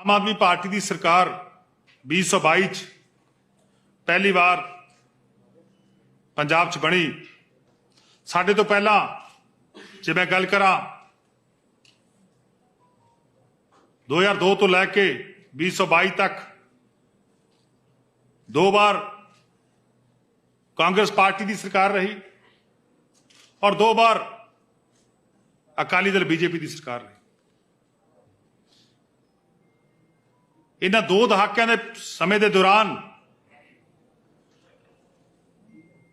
Aam Aadmi party ਦੀ ਸਰਕਾਰ 2022 ਚ ਪਹਿਲੀ ਵਾਰ ਪੰਜਾਬ ਚ ਬਣੀ। ਸਾਡੇ ਤੋਂ ਪਹਿਲਾਂ ਜੇ ਮੈਂ ਗੱਲ ਕਰਾਂ 2002 ਤੋਂ ਲੈ ਕੇ 2022 ਤੱਕ ਦੋ ਵਾਰ ਕਾਂਗਰਸ ਪਾਰਟੀ ਦੀ ਸਰਕਾਰ ਰਹੀ ਔਰ ਦੋ ਵਾਰ ਅਕਾਲੀ ਦਲ ਬੀਜੇਪੀ ਦੀ ਸਰਕਾਰ ਰਹੀ। ਇਹਨਾਂ ਦੋ ਦਹਾਕਿਆਂ ਦੇ ਸਮੇਂ ਦੇ ਦੌਰਾਨ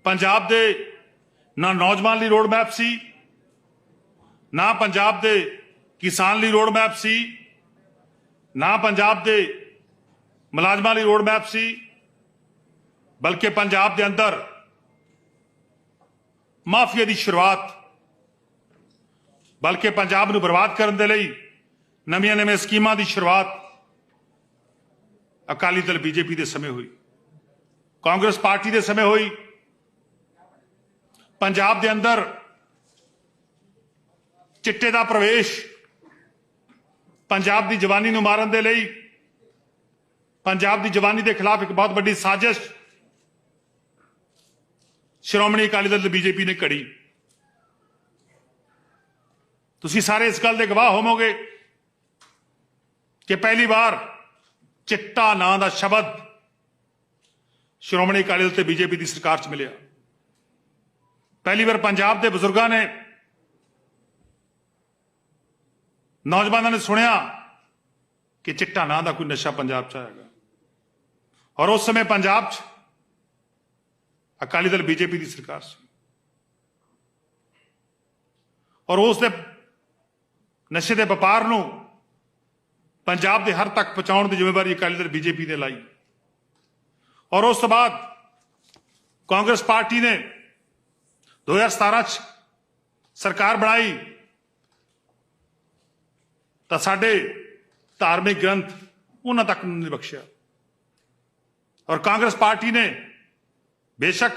ਪੰਜਾਬ ਦੇ ਨਾ ਨੌਜਵਾਨ ਲਈ ਰੋਡ ਮੈਪ ਸੀ, ਨਾ ਪੰਜਾਬ ਦੇ ਕਿਸਾਨ ਲਈ ਰੋਡ ਮੈਪ ਸੀ, ਨਾ ਪੰਜਾਬ ਦੇ ਮੁਲਾਜ਼ਮਾਂ ਲਈ ਰੋਡ ਮੈਪ ਸੀ, ਬਲਕਿ ਪੰਜਾਬ ਦੇ ਅੰਦਰ ਮਾਫੀਆ ਦੀ ਸ਼ੁਰੂਆਤ, ਬਲਕਿ ਪੰਜਾਬ ਨੂੰ ਬਰਬਾਦ ਕਰਨ ਦੇ ਲਈ ਨਵੀਆਂ ਨਵੀਆਂ ਸਕੀਮਾਂ ਦੀ ਸ਼ੁਰੂਆਤ ਅਕਾਲੀ ਦਲ ਬੀਜੇਪੀ ਦੇ ਸਮੇਂ ਹੋਈ, ਕਾਂਗਰਸ ਪਾਰਟੀ ਦੇ ਸਮੇਂ ਹੋਈ, ਪੰਜਾਬ ਦੇ ਅੰਦਰ ਚਿੱਟੇ ਦਾ ਪ੍ਰਵੇਸ਼, ਪੰਜਾਬ ਦੀ ਜਵਾਨੀ ਨੂੰ ਮਾਰਨ ਦੇ ਲਈ, ਪੰਜਾਬ ਦੀ ਜਵਾਨੀ ਦੇ ਖਿਲਾਫ ਇੱਕ ਬਹੁਤ ਵੱਡੀ ਸਾਜ਼ਿਸ਼ ਸ਼੍ਰੋਮਣੀ ਅਕਾਲੀ ਦਲ ਤੇ ਬੀਜੇਪੀ ਨੇ ਘੜੀ। ਤੁਸੀਂ ਸਾਰੇ ਇਸ ਗੱਲ ਦੇ ਗਵਾਹ ਹੋਵੋਗੇ ਕਿ ਪਹਿਲੀ ਵਾਰ ਚਿੱਟਾ ਨਾਂ ਦਾ ਸ਼ਬਦ ਸ਼੍ਰੋਮਣੀ ਅਕਾਲੀ ਦਲ ਤੇ ਬੀਜੇਪੀ ਦੀ ਸਰਕਾਰ 'ਚ ਮਿਲਿਆ। ਪਹਿਲੀ ਵਾਰ ਪੰਜਾਬ ਦੇ ਬਜ਼ੁਰਗਾਂ ਨੇ ਨੌਜਵਾਨਾਂ ਨੇ ਸੁਣਿਆ ਕਿ ਚਿੱਟਾ ਨਾਂ ਦਾ ਕੋਈ ਨਸ਼ਾ ਪੰਜਾਬ 'ਚ ਆਏਗਾ ਔਰ ਉਸ ਸਮੇਂ ਪੰਜਾਬ 'ਚ ਅਕਾਲੀ ਦਲ ਬੀਜੇਪੀ ਦੀ ਸਰਕਾਰ ਸੀ। ਔਰ ਉਸ ਦੇ ਨਸ਼ੇ ਦੇ ਵਪਾਰ ਨੂੰ ਪੰਜਾਬ ਦੇ ਹਰ ਤੱਕ ਪਹੁੰਚਾਉਣ ਦੀ ਜ਼ਿੰਮੇਵਾਰੀ ਅਕਾਲੀ ਦਲ ਬੀਜੇਪੀ ਨੇ ਲਾਈ। ਔਰ ਉਸ ਤੋਂ ਬਾਅਦ ਕਾਂਗਰਸ ਪਾਰਟੀ ਨੇ 2017 ਚ ਸਰਕਾਰ ਬਣਾਈ ਤਾਂ ਸਾਡੇ ਧਾਰਮਿਕ ਗ੍ਰੰਥ ਉਹਨਾਂ ਤੱਕ ਨਹੀਂ ਬਖਸ਼ਿਆ। ਔਰ ਕਾਂਗਰਸ ਪਾਰਟੀ ਨੇ ਬੇਸ਼ੱਕ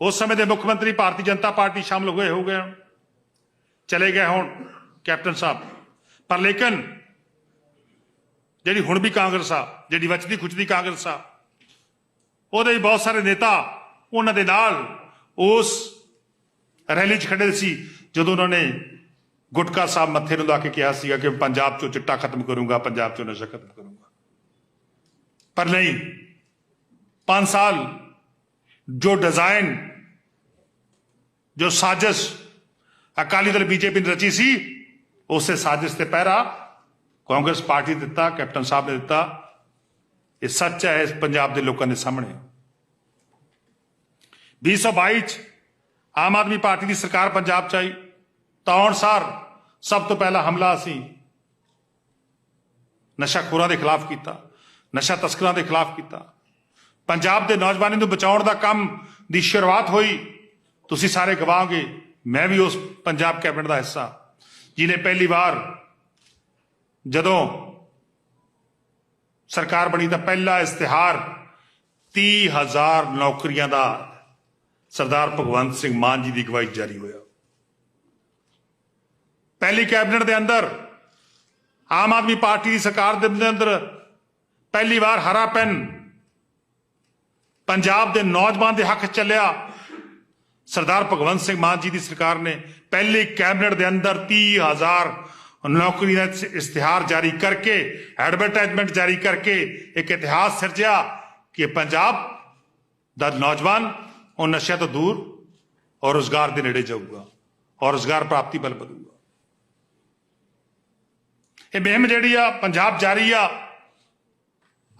ਉਸ ਸਮੇਂ ਦੇ ਮੁੱਖ ਮੰਤਰੀ ਭਾਰਤੀ ਜਨਤਾ ਪਾਰਟੀ ਸ਼ਾਮਲ ਹੋਏ ਹੋ ਗਏ ਚਲੇ ਗਏ ਹੁਣ ਕੈਪਟਨ ਸਾਹਿਬ। ਪਰ ਲੇਕਿਨ ਜਿਹੜੀ ਹੁਣ ਵੀ ਕਾਂਗਰਸ ਆ, ਜਿਹੜੀ ਵਚਦੀ ਖੁਚਦੀ ਕਾਂਗਰਸ ਆ, ਉਹਦੇ ਵੀ ਬਹੁਤ ਸਾਰੇ ਨੇਤਾ ਉਹਨਾਂ ਦੇ ਨਾਲ ਉਸ ਰੈਲੀ 'ਚ ਖੜੇ ਸੀ, ਜਦੋਂ ਉਹਨਾਂ ਨੇ ਗੁਟਕਾ ਸਾਹਿਬ ਮੱਥੇ ਨੂੰ ਲਾ ਕੇ ਕਿਹਾ ਸੀਗਾ ਕਿ ਪੰਜਾਬ 'ਚੋਂ ਚਿੱਟਾ ਖਤਮ ਕਰੂੰਗਾ, ਪੰਜਾਬ 'ਚੋਂ ਨਸ਼ਾ ਖਤਮ ਕਰੂੰਗਾ। ਪਰ ਨਹੀਂ 5 ਸਾਲ ਜੋ ਡਿਜ਼ਾਈਨ ਜੋ ਸਾਜ਼ਿਸ਼ ਅਕਾਲੀ ਦਲ, ਬੀਜੇਪੀ ਨੇ ਰਚੀ ਸੀ, ਉਸੇ ਸਾਜ਼ਿਸ਼ ਤੇ ਪਹਿਰਾ ਕਾਂਗਰਸ ਪਾਰਟੀ ਦਿੱਤਾ, ਕੈਪਟਨ ਸਾਹਿਬ ਨੇ ਦਿੱਤਾ। ਇਹ ਸੱਚ ਹੈ ਪੰਜਾਬ ਦੇ ਲੋਕਾਂ ਦੇ ਸਾਹਮਣੇ। 2022 ਚ ਆਮ ਆਦਮੀ ਪਾਰਟੀ ਦੀ ਸਰਕਾਰ ਪੰਜਾਬ ਚ ਆਈ। ਤਾਂ ਅਨਸਾਰ ਸਭ ਤੋਂ ਪਹਿਲਾ ਹਮਲਾ ਅਸੀਂ ਨਸ਼ਾਖੋਰਾਂ ਦੇ ਖਿਲਾਫ ਕੀਤਾ, ਨਸ਼ਾ ਤਸਕਰਾਂ ਦੇ ਖਿਲਾਫ ਕੀਤਾ। ਪੰਜਾਬ ਦੇ ਨੌਜਵਾਨਾਂ ਨੂੰ ਬਚਾਉਣ ਦਾ ਕੰਮ ਦੀ ਸ਼ੁਰੂਆਤ ਹੋਈ। ਤੁਸੀਂ ਸਾਰੇ ਗਵਾਓਗੇ, ਮੈਂ ਵੀ ਉਸ ਪੰਜਾਬ ਕੈਬਨਿਟ ਦਾ ਹਿੱਸਾ। ਜਿਹਨੇ ਪਹਿਲੀ ਵਾਰ ਜਦੋਂ ਸਰਕਾਰ ਬਣੀ ਤਾਂ ਪਹਿਲਾ ਇਸ਼ਤਿਹਾਰ 30000 ਨੌਕਰੀਆਂ ਦਾ ਸਰਦਾਰ ਭਗਵੰਤ ਸਿੰਘ ਮਾਨ ਜੀ ਦੀ ਅਗਵਾਈ ਜਾਰੀ ਹੋਇਆ। ਪਹਿਲੀ ਕੈਬਨਿਟ ਦੇ ਅੰਦਰ ਆਮ ਆਦਮੀ ਪਾਰਟੀ ਦੀ ਸਰਕਾਰ ਦੇ ਅੰਦਰ ਪਹਿਲੀ ਵਾਰ ਹਰਾ ਪੈਨ ਪੰਜਾਬ ਦੇ ਨੌਜਵਾਨ ਦੇ ਹੱਕ ਚੱਲਿਆ। ਸਰਦਾਰ ਭਗਵੰਤ ਸਿੰਘ ਮਾਨ ਜੀ ਦੀ ਸਰਕਾਰ ਨੇ ਪਹਿਲੀ ਕੈਬਨਿਟ ਦੇ ਅੰਦਰ 30000 ਨੌਕਰੀ ਦਾ ਇਸ਼ਤਿਹਾਰ ਜਾਰੀ ਕਰਕੇ ਐਡਵਰਟਾਈਜ਼ਮੈਂਟ ਜਾਰੀ ਕਰਕੇ ਇੱਕ ਇਤਿਹਾਸ ਸਿਰਜਿਆ ਕਿ ਪੰਜਾਬ ਦਾ ਨੌਜਵਾਨ ਉਹ ਨਸ਼ਿਆਂ ਤੋਂ ਦੂਰ ਔਰ ਰੋਜ਼ਗਾਰ ਦੇ ਨੇੜੇ ਜਾਊਗਾ ਔਰ ਰੋਜ਼ਗਾਰ ਪ੍ਰਾਪਤੀ ਬਲ ਵਧੂਗਾ ਇਹ ਮੁਹਿੰਮ ਜਿਹੜੀ ਆ ਪੰਜਾਬ ਜਾਰੀ ਆ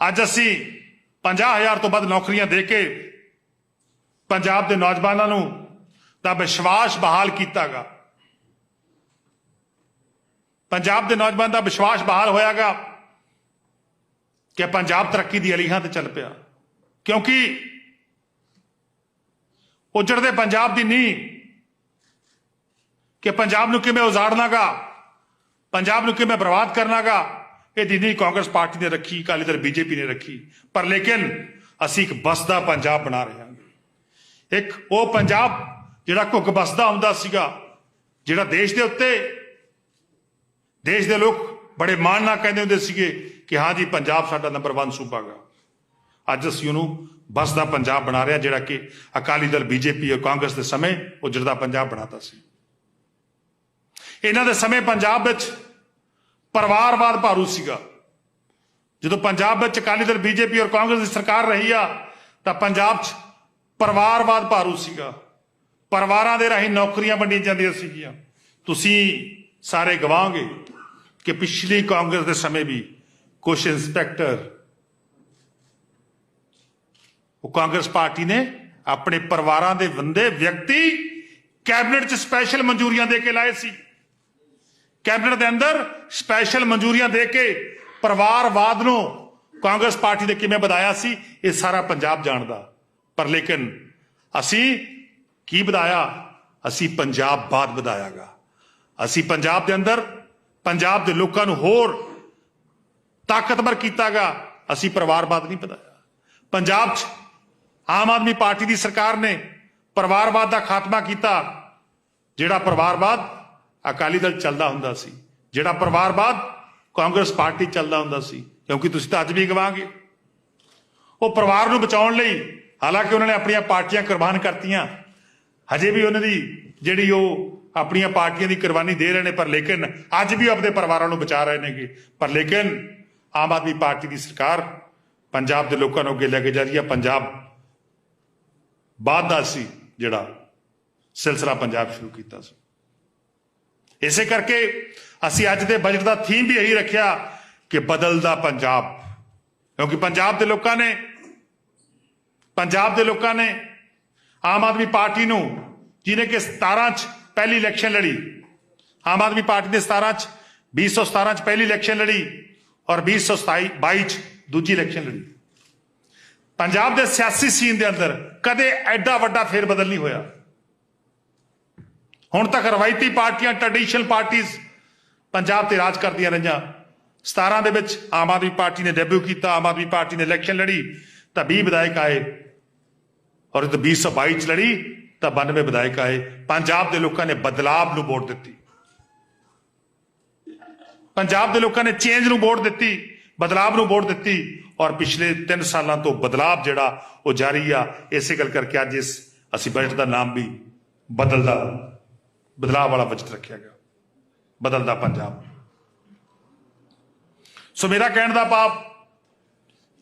ਅੱਜ ਅਸੀਂ 50000 ਤੋਂ ਵੱਧ ਨੌਕਰੀਆਂ ਦੇ ਕੇ ਪੰਜਾਬ ਦੇ ਨੌਜਵਾਨਾਂ ਨੂੰ ਦਾ ਵਿਸ਼ਵਾਸ ਬਹਾਲ ਕੀਤਾਗਾ ਪੰਜਾਬ ਦੇ ਨੌਜਵਾਨ ਦਾ ਵਿਸ਼ਵਾਸ ਬਹਾਲ ਹੋਇਆਗਾ ਕਿ ਪੰਜਾਬ ਤਰੱਕੀ ਦੀ ਅਲੀਹਾਂ ਤੇ ਚੱਲ ਪਿਆ। ਕਿਉਂਕਿ ਉਜੜਦੇ ਪੰਜਾਬ ਦੀ ਨੀਂਹ ਕਿ ਪੰਜਾਬ ਨੂੰ ਕਿਵੇਂ ਉਜਾੜਨਾਗਾ, ਪੰਜਾਬ ਨੂੰ ਕਿਵੇਂ ਬਰਬਾਦ ਕਰਨਾਗਾ ਇਹ ਦੀ ਨੀਂਹ ਕਾਂਗਰਸ ਪਾਰਟੀ ਨੇ ਰੱਖੀ, ਅਕਾਲੀ ਦਲ ਬੀਜੇਪੀ ਨੇ ਰੱਖੀ। ਪਰ ਲੇਕਿਨ ਅਸੀਂ ਇੱਕ ਬਸਦਾ ਪੰਜਾਬ ਬਣਾ ਰਹੇ ਹਾਂ। ਇੱਕ ਉਹ ਪੰਜਾਬ ਜਿਹੜਾ ਘੁੱਗ ਬਸਦਾ ਹੁੰਦਾ ਸੀਗਾ, ਜਿਹੜਾ ਦੇਸ਼ ਦੇ ਉੱਤੇ ਦੇਸ਼ ਦੇ ਲੋਕ ਬੜੇ ਮਾਣ ਨਾਲ ਕਹਿੰਦੇ ਹੁੰਦੇ ਸੀਗੇ ਕਿ ਹਾਂ ਜੀ, ਪੰਜਾਬ ਸਾਡਾ ਨੰਬਰ 1 ਸੂਬਾ ਗਾ। ਅੱਜ ਅਸੀਂ ਉਹਨੂੰ ਬਸਦਾ ਪੰਜਾਬ ਬਣਾ ਰਿਹਾ ਜਿਹੜਾ ਕਿ ਅਕਾਲੀ ਦਲ, ਬੀਜੇਪੀ ਔਰ ਕਾਂਗਰਸ ਦੇ ਸਮੇਂ ਉਜੜਦਾ ਪੰਜਾਬ ਬਣਾਤਾ ਸੀ। ਇਹਨਾਂ ਦੇ ਸਮੇਂ ਪੰਜਾਬ ਵਿੱਚ ਪਰਿਵਾਰਵਾਦ ਭਾਰੂ ਸੀਗਾ। ਜਦੋਂ ਪੰਜਾਬ ਵਿੱਚ ਅਕਾਲੀ ਦਲ, ਬੀਜੇਪੀ ਔਰ ਕਾਂਗਰਸ ਦੀ ਸਰਕਾਰ ਰਹੀ ਆ, ਤਾਂ ਪੰਜਾਬ 'ਚ ਪਰਿਵਾਰਵਾਦ ਭਾਰੂ ਸੀਗਾ। ਪਰਿਵਾਰਾਂ ਦੇ ਰਾਹੀਂ ਨੌਕਰੀਆਂ ਵੰਡੀਆਂ ਜਾਂਦੀਆਂ ਸੀਗੀਆਂ। ਤੁਸੀਂ ਸਾਰੇ ਗਵਾਂਗੇ ਕਿ ਪਿਛਲੀ ਕਾਂਗਰਸ ਦੇ ਸਮੇਂ ਵੀ ਕੁਝ ਇੰਸਪੈਕਟਰ, ਉਹ ਕਾਂਗਰਸ ਪਾਰਟੀ ਨੇ ਆਪਣੇ ਪਰਿਵਾਰਾਂ ਦੇ ਬੰਦੇ ਵਿਅਕਤੀ ਕੈਬਨਿਟ 'ਚ ਸਪੈਸ਼ਲ ਮਨਜ਼ੂਰੀਆਂ ਦੇ ਕੇ ਲਾਏ ਸੀ। ਕੈਬਨਿਟ ਦੇ ਅੰਦਰ ਸਪੈਸ਼ਲ ਮਨਜ਼ੂਰੀਆਂ ਦੇ ਕੇ ਪਰਿਵਾਰਵਾਦ ਨੂੰ ਕਾਂਗਰਸ ਪਾਰਟੀ ਨੇ ਕਿਵੇਂ ਵਧਾਇਆ ਸੀ, ਇਹ ਸਾਰਾ ਪੰਜਾਬ ਜਾਣਦਾ। ਪਰ ਲੇਕਿਨ ਅਸੀਂ ਕੀ ਵਧਾਇਆ? ਅਸੀਂ ਪੰਜਾਬਵਾਦ ਵਧਾਇਆਗਾ। ਅਸੀਂ ਪੰਜਾਬ ਦੇ ਅੰਦਰ, ਪੰਜਾਬ ਦੇ ਲੋਕਾਂ ਨੂੰ ਹੋਰ ਤਾਕਤਵਰ ਕੀਤਾਗਾ, ਅਸੀਂ ਪਰਿਵਾਰਵਾਦ ਨਹੀਂ ਵਧਾਇਆ। ਪੰਜਾਬ 'ਚ ਆਮ ਆਦਮੀ ਪਾਰਟੀ ਦੀ ਸਰਕਾਰ ਨੇ ਪਰਿਵਾਰਵਾਦ ਦਾ ਖਾਤਮਾ ਕੀਤਾ, ਜਿਹੜਾ ਪਰਿਵਾਰਵਾਦ ਅਕਾਲੀ ਦਲ ਚੱਲਦਾ ਹੁੰਦਾ ਸੀ, ਜਿਹੜਾ ਪਰਿਵਾਰਵਾਦ ਕਾਂਗਰਸ ਪਾਰਟੀ ਚੱਲਦਾ ਹੁੰਦਾ ਸੀ, ਕਿਉਂਕਿ ਤੁਸੀਂ ਤਾਂ ਅੱਜ ਵੀ ਗਵਾਂਗੇ। ਉਹ ਪਰਿਵਾਰ ਨੂੰ ਬਚਾਉਣ ਲਈ, ਹਾਲਾਂਕਿ ਉਹਨਾਂ ਨੇ ਆਪਣੀਆਂ ਪਾਰਟੀਆਂ ਕੁਰਬਾਨ ਕਰਤੀਆਂ, ਹਜੇ ਵੀ ਉਹਨਾਂ ਦੀ ਜਿਹੜੀ ਉਹ ਆਪਣੀਆਂ ਪਾਰਟੀਆਂ ਦੀ ਕੁਰਬਾਨੀ ਦੇ ਰਹੇ ਨੇ, ਪਰ ਲੇਕਿਨ ਅੱਜ ਵੀ ਉਹ ਆਪਣੇ ਪਰਿਵਾਰਾਂ ਨੂੰ ਬਚਾ ਰਹੇ ਨੇਗੇ। ਪਰ ਲੇਕਿਨ ਆਮ ਆਦਮੀ ਪਾਰਟੀ ਦੀ ਸਰਕਾਰ ਪੰਜਾਬ ਦੇ ਲੋਕਾਂ ਨੂੰ ਅੱਗੇ ਲੈ ਕੇ ਜਾ ਰਹੀ ਹੈ। ਪੰਜਾਬ ਬਾਅਦ ਦਾ ਸੀ ਜਿਹੜਾ ਸਿਲਸਿਲਾ ਪੰਜਾਬ ਸ਼ੁਰੂ ਕੀਤਾ ਸੀ। ਇਸੇ ਕਰਕੇ ਅਸੀਂ ਅੱਜ ਦੇ ਬਜਟ ਦਾ ਥੀਮ ਵੀ ਇਹੀ ਰੱਖਿਆ ਕਿ ਬਦਲਦਾ ਪੰਜਾਬ। ਕਿਉਂਕਿ ਪੰਜਾਬ ਦੇ ਲੋਕਾਂ ਨੇ, ਪੰਜਾਬ ਦੇ ਲੋਕਾਂ ਨੇ ਆਮ ਆਦਮੀ ਪਾਰਟੀ ਨੂੰ ਜਿਹਨੇ ਕਿ 17 ਚ ਪਹਿਲੀ ਇਲੈਕਸ਼ਨ ਲੜੀ। ਆਮ ਆਦਮੀ ਪਾਰਟੀ ਨੇ 17 ਚ 2017 ਚ ਪਹਿਲੀ ਇਲੈਕਸ਼ਨ ਲੜੀ ਔਰ 2027 22 ਚ ਦੂਜੀ ਇਲੈਕਸ਼ਨ ਲੜੀ। ਪੰਜਾਬ ਦੇ ਸਿਆਸੀ ਸੀਨ ਦੇ ਅੰਦਰ ਕਦੇ ਐਡਾ ਵੱਡਾ ਫੇਰ ਬਦਲ ਨਹੀਂ ਹੋਇਆ। ਹੁਣ ਤੱਕ ਰਵਾਇਤੀ ਪਾਰਟੀਆਂ ਟ੍ਰੈਡੀਸ਼ਨਲ ਪਾਰਟੀਆਂ ਪੰਜਾਬ ਤੇ ਰਾਜ ਕਰਦੀਆਂ ਰਹੀਆਂ। 17 ਦੇ ਵਿੱਚ ਆਮ ਆਦਮੀ ਪਾਰਟੀ ਨੇ ਡੈਬਿਊ ਕੀਤਾ, ਆਮ ਆਦਮੀ ਪਾਰਟੀ ਨੇ ਇਲੈਕਸ਼ਨ ਲੜੀ ਤਾਂ 20 ਵਿਧਾਇਕ ਆਏ ਔਰ ਜਦੋਂ 2022 ਚ ਲੜੀ। ਤਾਂ 92 ਵਿਧਾਇਕ ਆਏ। ਪੰਜਾਬ ਦੇ ਲੋਕਾਂ ਨੇ ਬਦਲਾਵ ਨੂੰ ਵੋਟ ਦਿੱਤੀ। ਪੰਜਾਬ ਦੇ ਲੋਕਾਂ ਨੇ ਚੇਂਜ ਨੂੰ ਵੋਟ ਦਿੱਤੀ, ਬਦਲਾਵ ਨੂੰ ਵੋਟ ਦਿੱਤੀ ਔਰ ਪਿਛਲੇ 3 ਸਾਲਾਂ ਤੋਂ ਬਦਲਾਵ ਜਿਹੜਾ ਉਹ ਜਾਰੀ ਆ, ਇਸੇ ਗੱਲ ਕਰਕੇ ਅੱਜ ਇਸ ਅਸੀਂ ਬਜਟ ਦਾ ਨਾਮ ਵੀ ਬਦਲਦਾ, ਬਦਲਾਵ ਵਾਲਾ ਬਜਟ ਰੱਖਿਆ ਗਿਆ। ਬਦਲਦਾ ਪੰਜਾਬ। ਸੋ ਮੇਰਾ ਕਹਿਣ ਦਾ ਭਾਵ,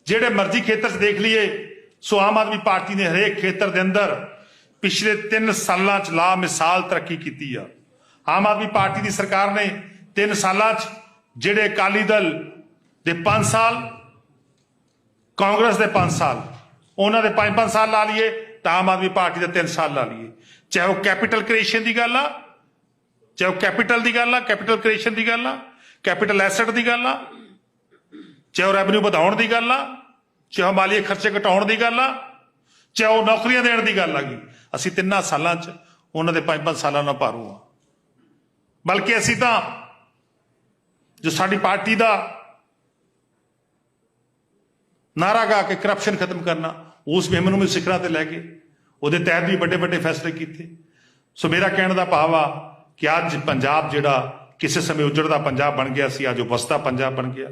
ਜਿਹੜੇ ਮਰਜ਼ੀ ਖੇਤਰ 'ਚ ਦੇਖ ਲਈਏ, ਸੋ ਆਮ ਆਦਮੀ ਪਾਰਟੀ ਨੇ ਹਰੇਕ ਖੇਤਰ ਦੇ ਅੰਦਰ ਪਿਛਲੇ 3 ਸਾਲਾਂ 'ਚ ਲਾ ਮਿਸਾਲ ਤਰੱਕੀ ਕੀਤੀ ਆ। ਆਮ ਆਦਮੀ ਪਾਰਟੀ ਦੀ ਸਰਕਾਰ ਨੇ 3 ਸਾਲਾਂ 'ਚ ਜਿਹੜੇ ਅਕਾਲੀ ਦਲ ਦੇ 5 ਸਾਲ, ਕਾਂਗਰਸ ਦੇ 5 ਸਾਲ, ਉਹਨਾਂ ਦੇ 5-5 ਸਾਲ ਲਾ ਲਈਏ, ਤਾਂ ਆਮ ਆਦਮੀ ਪਾਰਟੀ ਦੇ 3 ਸਾਲ ਲਾ ਲਈਏ। ਚਾਹੇ ਉਹ ਕੈਪੀਟਲ ਕ੍ਰੀਏਸ਼ਨ ਦੀ ਗੱਲ ਆ, ਚਾਹੇ ਉਹ ਕੈਪੀਟਲ ਦੀ ਗੱਲ ਆ ਕੈਪੀਟਲ ਕ੍ਰੀਏਸ਼ਨ ਦੀ ਗੱਲ ਆ ਕੈਪੀਟਲ ਐਸੈਟ ਦੀ ਗੱਲ ਆ, ਚਾਹੇ ਉਹ ਰੈਵਨਿਊ ਵਧਾਉਣ ਦੀ ਗੱਲ ਆ, ਚਾਹੇ ਉਹ ਮਾਲੀਏ ਖਰਚੇ ਘਟਾਉਣ ਦੀ ਗੱਲ ਆ, ਚਾਹੇ ਉਹ ਨੌਕਰੀਆਂ ਦੇਣ ਦੀ ਗੱਲ ਆ ਗਈ ਅਸੀਂ ਤਿੰਨਾਂ ਸਾਲਾਂ 'ਚ ਉਹਨਾਂ ਦੇ 5-5 ਸਾਲਾਂ ਨਾਲ ਭਾਰੂ ਆ ਬਲਕਿ ਅਸੀਂ ਤਾਂ ਜੋ ਸਾਡੀ ਪਾਰਟੀ ਦਾ ਨਾਰਾ ਗਾ ਕੇ ਕਰਪਸ਼ਨ ਖਤਮ ਕਰਨਾ, ਉਸ ਮੁਹਿੰਮ ਨੂੰ ਵੀ ਸਿਖਰਾਂ ਤੇ ਲੈ ਕੇ ਉਹਦੇ ਤਹਿਤ ਵੀ ਵੱਡੇ ਵੱਡੇ ਫੈਸਲੇ ਕੀਤੇ। ਸੋ ਮੇਰਾ ਕਹਿਣ ਦਾ ਭਾਵ ਆ ਕਿ ਅੱਜ ਪੰਜਾਬ ਜਿਹੜਾ ਕਿਸੇ ਸਮੇਂ ਉਜੜਦਾ ਪੰਜਾਬ ਬਣ ਗਿਆ ਸੀ, ਅੱਜ ਉਹ ਵਸਦਾ ਪੰਜਾਬ ਬਣ ਗਿਆ।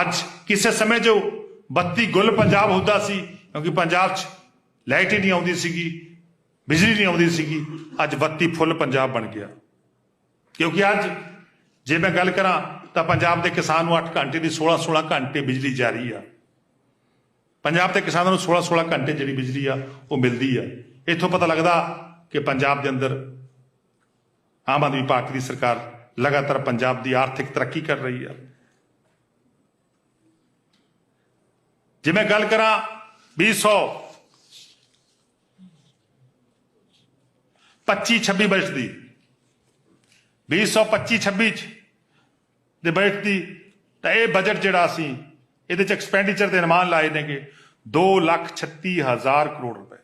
ਅੱਜ ਕਿਸੇ ਸਮੇਂ ਜੋ ਬੱਤੀ ਗੁੱਲ ਪੰਜਾਬ ਹੁੰਦਾ ਸੀ, ਕਿਉਂਕਿ ਪੰਜਾਬ 'ਚ ਲਾਈਟ ਹੀ ਨਹੀਂ ਆਉਂਦੀ ਸੀਗੀ ਬਿਜਲੀ ਨਹੀਂ ਆਉਂਦੀ ਸੀਗੀ। ਅੱਜ ਬੱਤੀ ਫੁੱਲ ਪੰਜਾਬ ਬਣ ਗਿਆ। ਕਿਉਂਕਿ ਅੱਜ ਜੇ ਮੈਂ ਗੱਲ ਕਰਾਂ ਤਾਂ ਪੰਜਾਬ ਦੇ ਕਿਸਾਨ ਨੂੰ 8 ਘੰਟੇ ਦੀ 16 16 ਘੰਟੇ ਬਿਜਲੀ ਜਾਰੀ ਆ। ਪੰਜਾਬ ਦੇ ਕਿਸਾਨਾਂ ਨੂੰ 16 16 ਘੰਟੇ ਜਿਹੜੀ ਬਿਜਲੀ ਆ, ਉਹ ਮਿਲਦੀ ਆ। ਇੱਥੋਂ ਪਤਾ ਲੱਗਦਾ ਕਿ ਪੰਜਾਬ ਦੇ ਅੰਦਰ ਆਮ ਆਦਮੀ ਪਾਰਟੀ ਦੀ ਸਰਕਾਰ ਲਗਾਤਾਰ ਪੰਜਾਬ ਦੀ ਆਰਥਿਕ ਤਰੱਕੀ ਕਰ ਰਹੀ ਆ। ਜੇ ਮੈਂ ਗੱਲ ਕਰਾਂ 200 25 26 ਬਜਟ ਦੀ। 225 26 ਚ ਦੇ ਬਜਟ ਦੀ। ਤਾਂ ਇਹ ਬਜਟ ਜਿਹੜਾ ਸੀ ਇਹਦੇ ਚ ਐਕਸਪੈਂਡੀਚਰ ਦੇ ਅਨੁਮਾਨ ਲਾਏ ਨੇਗੇ 2 ਲੱਖ 36 ਹਜ਼ਾਰ ਕਰੋੜ ਰੁਪਏ।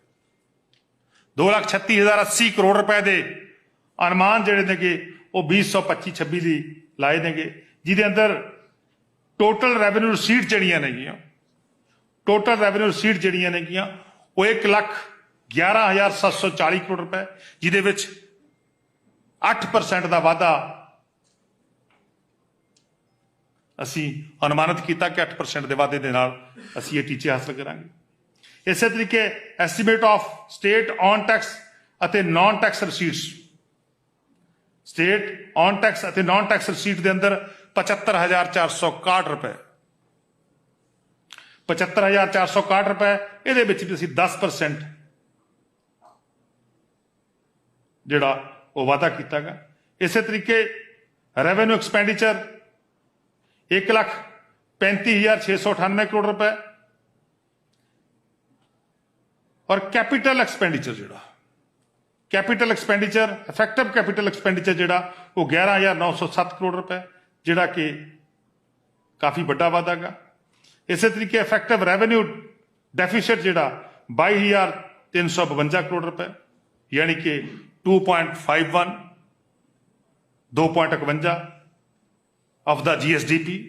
2 ਲੱਖ 36 ਹਜ਼ਾਰ 80 ਕਰੋੜ ਰੁਪਏ ਦੇ ਅਨੁਮਾਨ ਜਿਹੜੇ ਨੇਗੇ ਉਹ 225 26 ਦੀ ਲਾਏ ਨੇਗੇ। ਜਿਹਦੇ ਅੰਦਰ ਟੋਟਲ ਰੈਵਨਿਊ ਰਸੀਟ ਜਿਹੜੀਆਂ ਨੇਗੀਆਂ ਟੋਟਲ ਰੈਵਨਿਊ ਰਸੀਟ ਜਿਹੜੀਆਂ ਨੇਗੀਆਂ, ਉਹ 1 ਲੱਖ 11740 ਕਰੋੜ ਰੁਪਏ, ਜਿਹਦੇ ਵਿੱਚ 8% ਦਾ ਵਾਧਾ ਅਸੀਂ ਅਨੁਮਾਨਿਤ ਕੀਤਾ ਕਿ 8% ਦੇ ਵਾਧੇ ਦੇ ਨਾਲ ਅਸੀਂ ਇਹ ਟੀਚੇ ਹਾਸਲ ਕਰਾਂਗੇ। ਇਸੇ ਤਰੀਕੇ estimate of state own tax ਅਤੇ non tax receipts state own tax ਅਤੇ ਨਾਨ ਟੈਕਸ ਰਸੀਟ ਦੇ ਅੰਦਰ 75461 ਰੁਪਏ। 75461 ਰੁਪਏ, ਇਹਦੇ ਵਿੱਚ ਵੀ ਅਸੀਂ 10% ਜਿਹੜਾ ਉਹ ਵਾਅਦਾ ਕੀਤਾਗਾ ਇਸੇ ਤਰੀਕੇ ਰੈਵਨਿਊ ਐਕਸਪੈਂਡੀਚਰ 1 ਲੱਖ 35698 ਕਰੋੜ ਰੁਪਏ ਔਰ ਕੈਪੀਟਲ ਐਕਸਪੈਂਡੀਚਰ ਜਿਹੜਾ capital expenditure effective capital expenditure ਜਿਹੜਾ ਉਹ 11907 ਕਰੋੜ ਰੁਪਏ ਜਿਹੜਾ ਕਿ ਕਾਫੀ ਵੱਡਾ ਵਾਧਾ ਗਾ ਇਸੇ ਤਰੀਕੇ ਇਫੈਕਟਿਵ ਰੈਵਨਿਊ ਡੈਫਿਸਿਟ ਜਿਹੜਾ 22352 ਕਰੋੜ ਰੁਪਏ ਯਾਨੀ ਕਿ 2.51 2.51 of the GSDP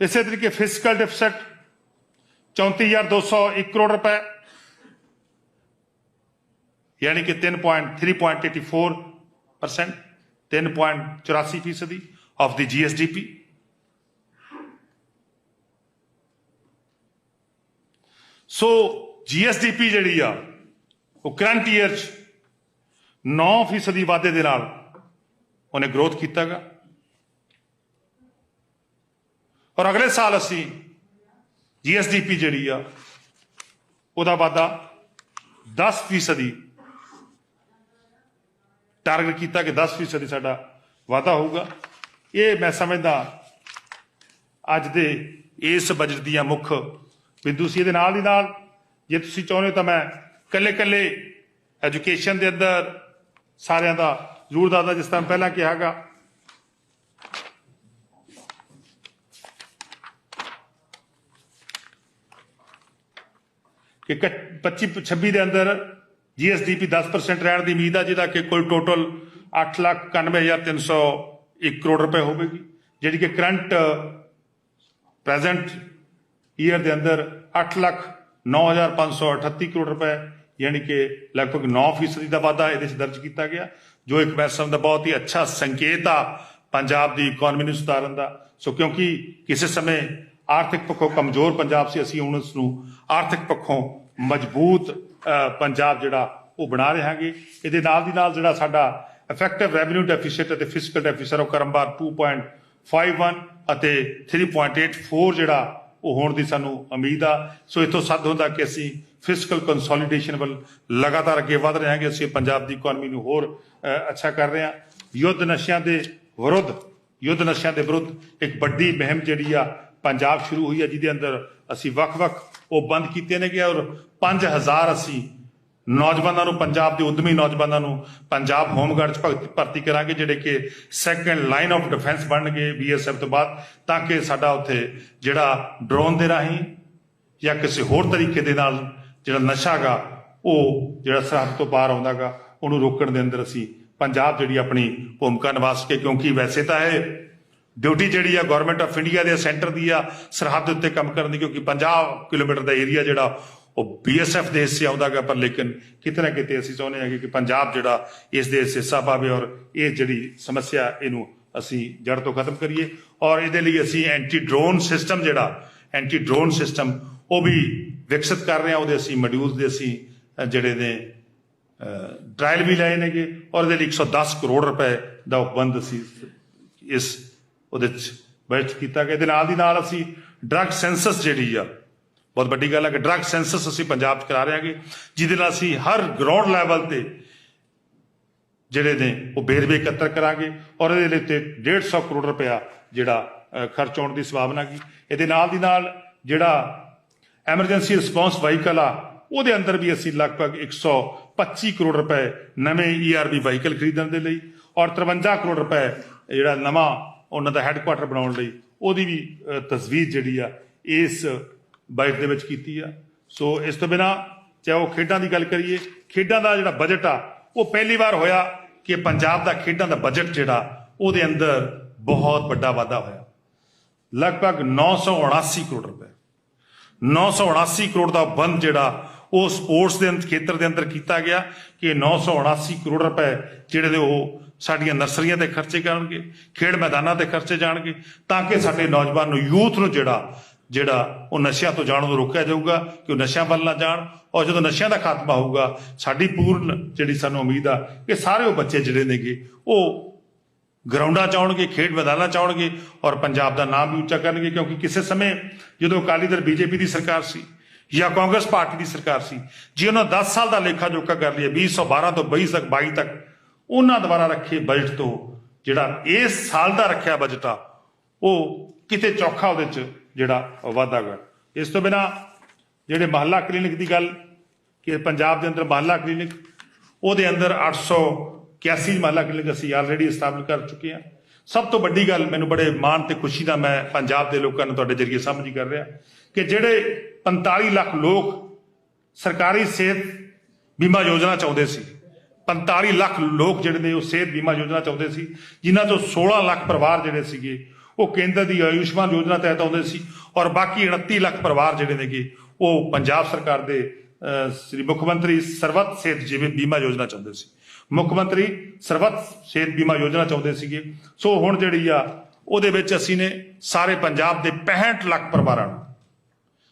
ਇਸੇ ਤਰੀਕੇ ਫਿਸਕਲ ਡਿਫਿਸਿਟ 34201 ਕਰੋੜ ਰੁਪਏ ਯਾਨੀ ਕਿ 3.3.84% 3.84 ਫੀਸਦੀ of the GSDP so GSDP ਜਿਹੜੀ ਆ, ਉਹ ਕਰੰਟ ਈਅਰ ਚ 9 ਫੀਸਦੀ ਵਾਧੇ ਦੇ ਨਾਲ ਉਹਨੇ ਗਰੋਥ ਕੀਤਾਗਾ। ਔਰ ਅਗਲੇ ਸਾਲ ਅਸੀਂ GSDP ਜਿਹੜੀ ਆ, ਉਹਦਾ ਵਾਧਾ 10 ਫੀਸਦੀ ਟਾਰਗੇਟ ਕੀਤਾ ਕਿ 10 ਫੀਸਦੀ ਸਾਡਾ ਵਾਧਾ ਹੋਊਗਾ। ਇਹ ਮੈਂ ਸਮਝਦਾ ਅੱਜ ਦੇ ਇਸ ਬਜਟ ਦੀਆਂ ਮੁੱਖ ਬਿੰਦੂ ਸੀ। ਇਹਦੇ ਨਾਲ ਦੀ ਨਾਲ ਜੇ ਤੁਸੀਂ ਚਾਹੁੰਦੇ ਹੋ ਤਾਂ ਮੈਂ ਕੱਲੇ ਕੱਲੇ ਐਜੂਕੇਸ਼ਨ ਦੇ ਅੰਦਰ ਸਾਰਿਆਂ ਦਾ ਜ਼ਰੂਰ ਦੱਸਦਾ ਜਿਸ ਤਰ੍ਹਾਂ ਪਹਿਲਾਂ ਕਿਹਾਗਾ ਕਿ 25 26 ਦੇ ਅੰਦਰ ਜੀਐਸਡੀਪੀ 10% ਰਹਿਣ ਦੀ ਉਮੀਦ ਆ ਜਿਹਦਾ ਕਿ ਕੁੱਲ ਟੋਟਲ 8,91,301 ਕਰੋੜ ਰੁਪਏ ਹੋਵੇਗੀ ਜਿਹੜੀ ਕਿ ਕਰੰਟ ਪ੍ਰੈਜ਼ੈਂਟ ਈਅਰ ਦੇ ਅੰਦਰ 8,09,538 ਕਰੋੜ ਰੁਪਏ ਯਾਨੀ ਕਿ ਲਗਭਗ 9% ਦਾ ਵਾਧਾ ਇਹਦੇ ਵਿੱਚ ਦਰਜ ਕੀਤਾ ਗਿਆ ਜੋ ਇੱਕ ਮੈਂ ਸਮਝਦਾ ਬਹੁਤ ਹੀ ਅੱਛਾ ਸੰਕੇਤ ਆ ਪੰਜਾਬ ਦੀ ਇਕਨੋਮੀ ਨੂੰ ਸੁਧਾਰਨ ਦਾ। ਸੋ ਕਿਉਂਕਿ ਕਿਸੇ ਸਮੇਂ ਆਰਥਿਕ ਪੱਖੋਂ ਕਮਜ਼ੋਰ ਪੰਜਾਬ ਸੀ ਅਸੀਂ ਹੁਣ ਉਸ ਨੂੰ ਆਰਥਿਕ ਪੱਖੋਂ ਮਜ਼ਬੂਤ ਪੰਜਾਬ ਜਿਹੜਾ ਉਹ ਬਣਾ ਰਹੇ ਹਾਂਗੇ ਇਹਦੇ ਨਾਲ ਦੀ ਨਾਲ ਜਿਹੜਾ ਸਾਡਾ ਇਫੈਕਟਿਵ ਰੈਵਨਿਊ ਡੈਫਿਸਿਟ ਅਤੇ ਫਿਸਕਲ ਡੈਫਿਸਿਟ ਉਹ ਕਰਮਬਾਰ 2.51 ਅਤੇ 3.84 ਜਿਹੜਾ ਉਹ ਹੋਣ ਦੀ ਸਾਨੂੰ ਉਮੀਦ ਆ। ਸੋ ਇਥੋਂ ਸੱਦ ਹੁੰਦਾ ਕਿ ਅਸੀਂ ਫਿਸਕਲ ਕੰਸੋਲੀਡੇਸ਼ਨ ਵੱਲ ਲਗਾਤਾਰ ਅੱਗੇ ਵਧ ਰਹੇ ਹਾਂਗੇ। ਅਸੀਂ ਪੰਜਾਬ ਦੀ ਇਕਨੋਮੀ ਨੂੰ ਹੋਰ ਅੱਛਾ ਕਰ ਰਹੇ ਹਾਂ। ਯੁੱਧ ਨਸ਼ਿਆਂ ਦੇ ਵਿਰੁੱਧ, ਯੁੱਧ ਨਸ਼ਿਆਂ ਦੇ ਵਿਰੁੱਧ ਇੱਕ ਵੱਡੀ ਮੁਹਿੰਮ ਜਿਹੜੀ ਆ, ਪੰਜਾਬ ਸ਼ੁਰੂ ਹੋਈ ਆ, ਜਿਹਦੇ ਅੰਦਰ ਅਸੀਂ ਵੱਖ-ਵੱਖ ਉਹ ਬੰਦ ਕੀਤੇ ਨੇਗੇ ਔਰ 5000 ਅਸੀਂ ਨੌਜਵਾਨਾਂ ਨੂੰ, ਪੰਜਾਬ ਦੇ ਉਦਮੀ ਨੌਜਵਾਨਾਂ ਨੂੰ ਪੰਜਾਬ ਹੋਮਗਾਰਡ ਚ ਭਗਤ- ਭਰਤੀ ਕਰਾਂਗੇ, ਜਿਹੜੇ ਕਿ ਸੈਕੰਡ ਲਾਈਨ ਆਫ ਡਿਫੈਂਸ ਬਣਨਗੇ ਬੀਐਸਐਫ ਤੋਂ ਬਾਅਦ, ਤਾਂ ਕਿ ਸਾਡਾ ਉੱਥੇ ਜਿਹੜਾ ਡਰੋਨ ਦੇ ਰਾਹੀਂ ਜਾਂ ਕਿਸੇ ਹੋਰ ਤਰੀਕੇ ਦੇ ਨਾਲ ਜਿਹੜਾ ਨਸ਼ਾ ਗਾ, ਉਹ ਜਿਹੜਾ ਸਰਹੱਦ ਤੋਂ ਪਾਰ ਆਉਂਦਾਗਾ, ਉਹਨੂੰ ਰੋਕਣ ਦੇ ਅੰਦਰ ਅਸੀਂ ਪੰਜਾਬ ਜਿਹੜੀ ਆਪਣੀ ਭੂਮਿਕਾ ਨਿਭਾ ਸਕੇ ਕਿਉਂਕਿ ਵੈਸੇ ਤਾਂ ਇਹ ਡਿਊਟੀ ਜਿਹੜੀ ਆ ਗਵਰਨਮੈਂਟ ਆਫ ਇੰਡੀਆ ਦੇ ਸੈਂਟਰ ਦੀ ਆ, ਸਰਹੱਦ ਉੱਤੇ ਕੰਮ ਕਰਨ ਦੀ, ਕਿਉਂਕਿ 50 ਕਿਲੋਮੀਟਰ ਦਾ ਏਰੀਆ ਜਿਹੜਾ ਉਹ ਬੀਐਸਐਫ ਦੇ ਹਿੱਸੇ ਆਉਂਦਾਗਾ, ਪਰ ਲੇਕਿਨ ਕਿਤੇ ਨਾ ਕਿਤੇ ਅਸੀਂ ਚਾਹੁੰਦੇ ਹਾਂ ਕਿ ਪੰਜਾਬ ਜਿਹੜਾ ਇਸ ਦੇ ਹਿੱਸਾ ਪਾਵੇ ਔਰ ਇਹ ਜਿਹੜੀ ਸਮੱਸਿਆ ਇਹਨੂੰ ਅਸੀਂ ਜੜ ਤੋਂ ਖਤਮ ਕਰੀਏ ਔਰ ਇਹਦੇ ਲਈ ਅਸੀਂ ਐਂਟੀ ਡਰੋਨ ਸਿਸਟਮ ਜਿਹੜਾ ਐਂਟੀ ਡਰੋਨ ਸਿਸਟਮ ਉਹ ਵੀ ਵਿਕਸਿਤ ਕਰ ਰਹੇ ਹਾਂ, ਉਹਦੇ ਅਸੀਂ ਮੋਡਿਊਲਸ ਦੇ ਅਸੀਂ ਜਿਹੜੇ ਨੇ ਟ੍ਰਾਇਲ ਵੀ ਲਏ ਨੇਗੇ ਔਰ ਇਹਦੇ ਲਈ 110 ਕਰੋੜ ਰੁਪਏ ਦਾ ਉਪਬੰਧ ਅਸੀਂ ਇਸ ਉਹਦੇ ਚ ਬਜਟ ਕੀਤਾ ਗਿਆ। ਇਹਦੇ ਨਾਲ ਦੀ ਨਾਲ ਅਸੀਂ ਡਰੱਗ ਸੈਂਸਸ ਜਿਹੜੀ ਆ ਬਹੁਤ ਵੱਡੀ ਗੱਲ ਹੈ ਕਿ ਡਰੱਗ ਸੈਂਸਸ ਅਸੀਂ ਪੰਜਾਬ 'ਚ ਕਰਾ ਰਹੇ ਹਾਂਗੇ ਜਿਹਦੇ ਨਾਲ ਅਸੀਂ ਹਰ ਗਰਾਊਂਡ ਲੈਵਲ ਤੇ ਜਿਹੜੇ ਨੇ ਉਹ ਵੇਰਵੇ ਇਕੱਤਰ ਕਰਾਂਗੇ ਔਰ ਇਹਦੇ ਲਈ ਤੇ 150 ਕਰੋੜ ਰੁਪਇਆ ਜਿਹੜਾ ਖਰਚ ਹੋਣ ਦੀ ਸੰਭਾਵਨਾ ਕੀ ਇਹਦੇ ਨਾਲ ਦੀ ਨਾਲ ਜਿਹੜਾ ਐਮਰਜੈਂਸੀ ਰਿਸਪੌਂਸ ਵਹੀਕਲ ਆ ਉਹਦੇ ਅੰਦਰ ਵੀ ਅਸੀਂ ਲਗਭਗ 125 ਕਰੋੜ ਰੁਪਏ ਨਵੇਂ ਈਆਰਬੀ ਵਹੀਕਲ ਖਰੀਦਣ ਦੇ ਲਈ ਔਰ 53 ਕਰੋੜ ਰੁਪਏ ਜਿਹੜਾ ਨਵਾਂ ਉਹਨਾਂ ਦਾ ਹੈੱਡਕੁਆਟਰ ਬਣਾਉਣ ਲਈ ਉਹਦੀ ਵੀ ਅ, ਤਸਵੀਰ ਜਿਹੜੀ ਆ ਇਸ ਬਜਟ ਦੇ ਵਿੱਚ ਕੀਤੀ ਆ। ਸੋ ਇਸ ਤੋਂ ਬਿਨਾ ਚਾਹੇ ਉਹ ਖੇਡਾਂ ਦੀ ਗੱਲ ਕਰੀਏ, ਖੇਡਾਂ ਦਾ ਜਿਹੜਾ ਬਜਟ ਆ, ਉਹ ਪਹਿਲੀ ਵਾਰ ਹੋਇਆ ਕਿ ਪੰਜਾਬ ਦਾ ਖੇਡਾਂ ਦਾ ਬਜਟ ਜਿਹੜਾ, ਉਹਦੇ ਅੰਦਰ ਬਹੁਤ ਵੱਡਾ ਵਾਧਾ ਹੋਇਆ। ਲਗਭਗ 979 ਕਰੋੜ ਰੁਪਏ। 979 ਕਰੋੜ ਦਾ ਬੰਦ ਜਿਹੜਾ, ਉਹ ਸਪੋਰਟਸ ਦੇ ਖੇਤਰ ਦੇ ਅੰਦਰ ਕੀਤਾ ਗਿਆ ਕਿ 979 ਕਰੋੜ ਰੁਪਏ ਜਿਹੜੇ ਨੇ ਉਹ ਸਾਡੀਆਂ ਨਰਸਰੀਆਂ ਤੇ ਖਰਚੇ ਕਰਨਗੇ, ਖੇਡ ਮੈਦਾਨਾਂ ਤੇ ਖਰਚੇ ਜਾਣਗੇ, ਤਾਂ ਕਿ ਸਾਡੇ ਨੌਜਵਾਨ ਨੂੰ, ਯੂਥ ਨੂੰ ਜਿਹੜਾ ਜਿਹੜਾ ਉਹ ਨਸ਼ਿਆਂ ਤੋਂ ਜਾਣ ਤੋਂ ਰੋਕਿਆ ਜਾਊਗਾ ਕਿ ਉਹ ਨਸ਼ਿਆਂ ਵੱਲ ਨਾ ਜਾਣ ਔਰ ਜਦੋਂ ਨਸ਼ਿਆਂ ਦਾ ਖਾਤਮਾ ਹੋਊਗਾ, ਸਾਡੀ ਪੂਰਨ ਜਿਹੜੀ ਸਾਨੂੰ ਉਮੀਦ ਆ ਕਿ ਸਾਰੇ ਉਹ ਬੱਚੇ ਜਿਹੜੇ ਨੇਗੇ, ਉਹ ਗਰਾਊਂਡਾਂ ਚ ਆਉਣਗੇ, ਖੇਡ ਮੈਦਾਨਾਂ ਚ ਆਉਣਗੇ ਔਰ ਪੰਜਾਬ ਦਾ ਨਾਮ ਵੀ ਉੱਚਾ ਕਰਨਗੇ ਕਿਉਂਕਿ ਕਿਸੇ ਸਮੇਂ ਜਦੋਂ ਅਕਾਲੀ ਦਲ ਬੀਜੇਪੀ ਦੀ ਸਰਕਾਰ ਸੀ ਜਾਂ ਕਾਂਗਰਸ ਪਾਰਟੀ ਦੀ ਸਰਕਾਰ ਸੀ, ਜੇ ਉਹਨਾਂ 10 ਸਾਲ ਦਾ ਲੇਖਾ ਜੋਖਾ ਕਰ ਲਿਆ 2012 ਤੋਂ 22 ਤੱਕ 22 ਤੱਕ, ਉਹਨਾਂ ਦੁਆਰਾ ਰੱਖੇ ਬਜਟ ਤੋਂ ਜਿਹੜਾ ਇਸ ਸਾਲ ਦਾ ਰੱਖਿਆ ਬਜਟ ਆ, ਉਹ ਕਿਤੇ ਚੌਖਾ ਉਹਦੇ ਚ ਜਿਹੜਾ ਵਾਧਾ ਗਾ ਇਸ ਤੋਂ ਬਿਨਾ ਜਿਹੜੇ ਮਹੱਲਾ ਕਲੀਨਿਕ ਦੀ ਗੱਲ ਕਿ ਪੰਜਾਬ ਦੇ ਅੰਦਰ ਮਹੱਲਾ ਕਲੀਨਿਕ, ਉਹਦੇ ਅੰਦਰ 881 ਮਹੱਲਾ ਕਲੀਨਿਕ ਅਸੀਂ ਆਲਰੇਡੀ ਸਥਾਪਿਤ ਕਰ ਚੁੱਕੇ ਹਾਂ। ਸਭ ਤੋਂ ਵੱਡੀ ਗੱਲ ਮੈਨੂੰ ਬੜੇ ਮਾਣ ਤੇ ਖੁਸ਼ੀ ਦਾ ਮੈਂ ਪੰਜਾਬ ਦੇ ਲੋਕਾਂ ਨੂੰ ਤੁਹਾਡੇ ਜਰੀਏ ਸਾਂਝੀ ਕਰ ਰਿਹਾ ਕਿ ਜਿਹੜੇ 45 ਲੱਖ ਲੋਕ ਸਰਕਾਰੀ ਸਿਹਤ ਬੀਮਾ ਯੋਜਨਾ ਚਾਹੁੰਦੇ ਸੀ 45 ਲੱਖ ਲੋਕ ਜਿਹੜੇ ਨੇ ਉਹ ਸਿਹਤ ਬੀਮਾ ਯੋਜਨਾ ਚਾਹੁੰਦੇ ਸੀ, ਜਿਨ੍ਹਾਂ ਤੋਂ 16 ਲੱਖ ਪਰਿਵਾਰ ਜਿਹੜੇ ਸੀਗੇ ਉਹ ਕੇਂਦਰ ਦੀ ਆਯੁਸ਼ਮਾਨ ਯੋਜਨਾ ਤਹਿਤ ਆਉਂਦੇ ਸੀ ਔਰ ਬਾਕੀ 29 ਲੱਖ ਪਰਿਵਾਰ ਜਿਹੜੇ ਨੇਗੇ, ਉਹ ਪੰਜਾਬ ਸਰਕਾਰ ਦੇ ਸ੍ਰੀ ਮੁੱਖ ਮੰਤਰੀ ਸਰਬੱਤ ਸਿਹਤ ਜਿਵੇਂ ਬੀਮਾ ਯੋਜਨਾ ਚਾਹੁੰਦੇ ਸੀ। ਮੁੱਖ ਮੰਤਰੀ ਸਰਬੱਤ ਸਿਹਤ ਬੀਮਾ ਯੋਜਨਾ ਚਾਹੁੰਦੇ ਸੀਗੇ। ਸੋ ਹੁਣ ਜਿਹੜੀ ਆ, ਉਹਦੇ ਵਿੱਚ ਅਸੀਂ ਨੇ ਸਾਰੇ ਪੰਜਾਬ ਦੇ 65 ਲੱਖ ਪਰਿਵਾਰਾਂ ਨੂੰ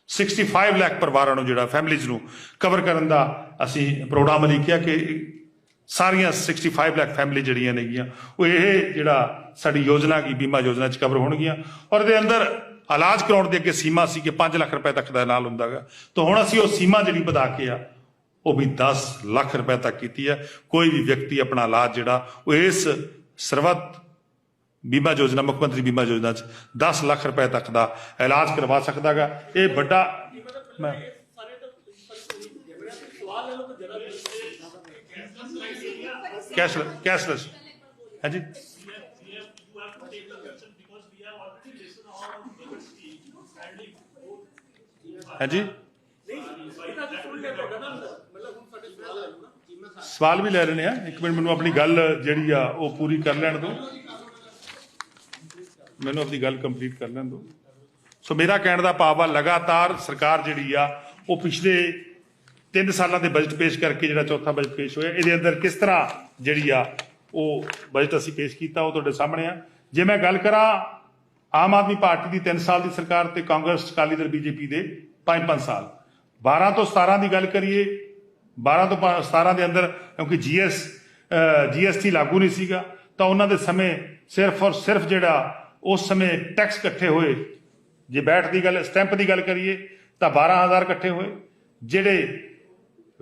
65 ਲੱਖ ਪਰਿਵਾਰਾਂ ਨੂੰ ਜਿਹੜਾ ਫੈਮਿਲੀਜ਼ ਨੂੰ ਕਵਰ ਕਰਨ ਦਾ ਅਸੀਂ ਪ੍ਰੋਗਰਾਮ ਲਿਖਿਆ ਕਿ ਸਾਰੀਆਂ 65 ਲੱਖ ਫੈਮਿਲੀ ਜਿਹੜੀਆਂ ਨੇਗੀਆਂ ਉਹ ਇਹ ਜਿਹੜਾ ਸਾਡੀ ਯੋਜਨਾ ਕੀ ਬੀਮਾ ਯੋਜਨਾ ਚ ਕਵਰ ਹੋਣਗੀਆਂ। ਔਰ ਇਹਦੇ ਅੰਦਰ ਇਲਾਜ ਕਰਾਉਣ ਦੀ ਅੱਗੇ ਸੀਮਾ ਸੀ ਕਿ 5 ਲੱਖ ਰੁਪਏ ਤੱਕ ਦਾ ਨਾਲ ਹੁੰਦਾਗਾ। ਤਾਂ ਹੁਣ ਅਸੀਂ ਉਹ ਸੀਮਾ ਜਿਹੜੀ ਵਧਾ ਕੇ ਆ ਉਹ ਵੀ 10 ਲੱਖ ਰੁਪਏ ਤੱਕ ਕੀਤੀ ਹੈ। ਕੋਈ ਵੀ ਵਿਅਕਤੀ ਆਪਣਾ ਇਲਾਜ ਜਿਹੜਾ ਉਹ ਇਸ ਸਰਬੱਤ ਬੀਮਾ ਯੋਜਨਾ ਮੁੱਖ ਮੰਤਰੀ ਬੀਮਾ ਯੋਜਨਾ ਚ 10 ਲੱਖ ਰੁਪਏ ਤੱਕ ਦਾ ਇਲਾਜ ਕਰਵਾ ਸਕਦਾਗਾ। ਇਹ ਵੱਡਾ ਮੈਂ ਕੈਸ਼ਲੈਸ ਕੈਸ਼ਲੈਸ ਹਾਂਜੀ ਹਾਂਜੀ ਸਵਾਲ ਵੀ ਲੈ ਰਹੇ ਨੇ ਇੱਕ ਮਿੰਟ, ਮੈਨੂੰ ਆਪਣੀ ਗੱਲ ਜਿਹੜੀ ਆ, ਉਹ ਪੂਰੀ ਕਰ ਲੈਣ ਦਿਓ। ਮੈਨੂੰ ਆਪਣੀ ਗੱਲ ਕੰਪਲੀਟ ਕਰ ਲੈਣ ਦਿਓ। ਸੋ ਮੇਰਾ ਕਹਿਣ ਦਾ ਭਾਵ ਆ, ਲਗਾਤਾਰ ਸਰਕਾਰ ਜਿਹੜੀ ਆ, ਉਹ ਪਿਛਲੇ 3 ਸਾਲਾਂ ਦੇ ਬਜਟ ਪੇਸ਼ ਕਰਕੇ ਜਿਹੜਾ ਚੌਥਾ ਬਜਟ ਪੇਸ਼ ਹੋਇਆ, ਇਹਦੇ ਅੰਦਰ ਕਿਸ ਤਰ੍ਹਾਂ ਜਿਹੜੀ ਆ ਉਹ ਬਜਟ ਅਸੀਂ ਪੇਸ਼ ਕੀਤਾ, ਉਹ ਤੁਹਾਡੇ ਸਾਹਮਣੇ ਆ। ਜੇ ਮੈਂ ਗੱਲ ਕਰਾਂ ਆਮ ਆਦਮੀ ਪਾਰਟੀ ਦੀ 3 ਸਾਲ ਦੀ ਸਰਕਾਰ ਤੇ ਕਾਂਗਰਸ, ਅਕਾਲੀ ਦਲ, ਬੀਜੇਪੀ ਦੇ 5-5 ਸਾਲ। 12 ਤੋਂ 17 ਦੀ ਗੱਲ ਕਰੀਏ 12 ਤੋਂ ਪਾ- 17 ਦੇ ਅੰਦਰ ਕਿਉਂਕਿ ਜੀਐਸ ਜੀਐਸਟੀ ਲਾਗੂ ਨਹੀਂ ਸੀਗਾ, ਤਾਂ ਉਹਨਾਂ ਦੇ ਸਮੇਂ ਸਿਰਫ ਔਰ ਸਿਰਫ ਜਿਹੜਾ ਉਸ ਸਮੇਂ ਟੈਕਸ ਇਕੱਠੇ ਹੋਏ। ਜੇ ਬੈਠ ਦੀ ਗੱਲ ਸਟੈਂਪ ਦੀ ਗੱਲ ਕਰੀਏ, ਤਾਂ 12000 ਇਕੱਠੇ ਹੋਏ। ਜਿਹੜੇ